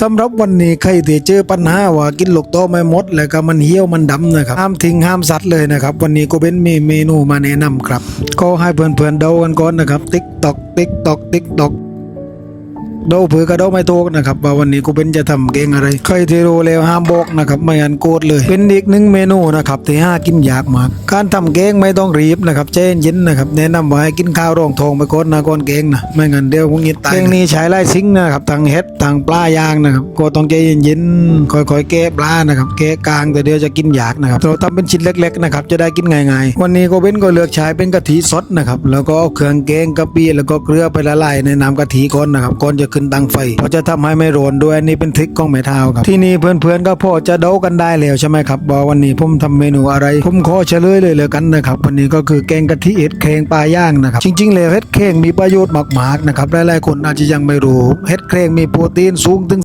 สำหรับวันนี้ใครที่เจอปัญหาว่ากินลูกโตไม่หมด แล้วก็มันเหี่ยวมันดำนะครับห้ามทิ้งห้ามสัตว์เลยนะครับ วันนี้ก็เป็นมีเมนูมาแนะนำครับ ก็ให้เพื่อนๆเดากันก่อนนะครับ ติ๊กตอกติ๊กตอกติ๊กตอก เดาเผื่อกระเดาไม่ถูกนะครับว่าวันนี้กูเป็นจะทำเกงอะไรใครที่รู้แล้วห้ามบอกนะครับไม่งั้นโกรธเลย เป็นอีกหนึ่งเมนูนะครับที่ห้ากินยากมาก การทำเกงไม่ต้องรีบนะครับใจเย็นๆนะครับแนะนำว่าให้กินข้าวรองทองไปก่อนนะก่อนเกงนะไม่งั้นเดี๋ยวพวกนี้ตายเกงนี้ใช้ไล่ซิงค์นะครับทางเฮ็ดทางปลายางนะครับก็ต้องใจเย็นๆค่อยๆแกะปลานะครับแกะกลางแต่เดี๋ยวจะกินยากนะครับเราทำเป็นชิ้นเล็กๆนะครับจะได้กินง่ายๆวันนี้ก็เป็นก็เลือกใช้เป็นกะทิสดนะครับแล้วก็เอาเครื่องแกงกะปิแล้วก็เกลือไปละลายในน้ำกะทิก่อนนะครับก่อนจะขึ้นตังไฟเพราะจะทำให้ไม่โรนด้วยอันนี่เป็นทริคของแม่เท้าครับ ที่นี่เพื่อนๆก็พอจะเดากันได้แล้วใช่ไหมครับว่าวันนี้ผมทำเมนูอะไร ผมขอเฉลยเลยเลยกันนะครับวันนี้ก็คือแกงกะทิเห็ดแครงปลาย่างนะครับจริงๆแล้วเห็ดแครงมีประโยชน์มากๆนะครับหลายๆคนอาจจะยังไม่รู้เห็ดแครงมีโปรตีนสูงถึง